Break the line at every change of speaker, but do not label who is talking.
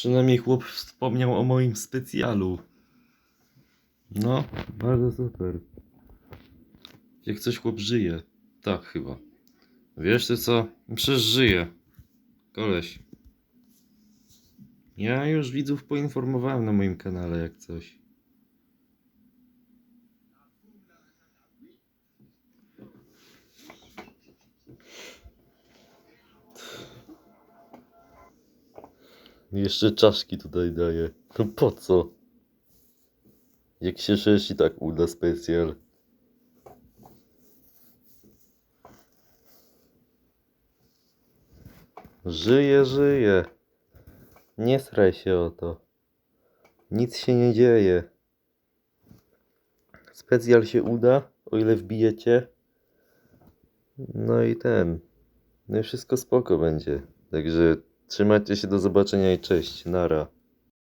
Przynajmniej chłop wspomniał o moim specjalu. No, bardzo super. Jak coś chłop żyje. Tak chyba. Wiesz ty co? Przecież żyje. Koleś. Ja już widzów poinformowałem na moim kanale jak coś. Jeszcze czaszki tutaj daję. No po co? Jak się szesz i tak uda specjal. Żyje, żyje. Nie sraj się o to. Nic się nie dzieje. Specjal się uda, o ile wbijecie. No i ten. No i wszystko spoko będzie. Także trzymajcie się, do zobaczenia i cześć. Nara.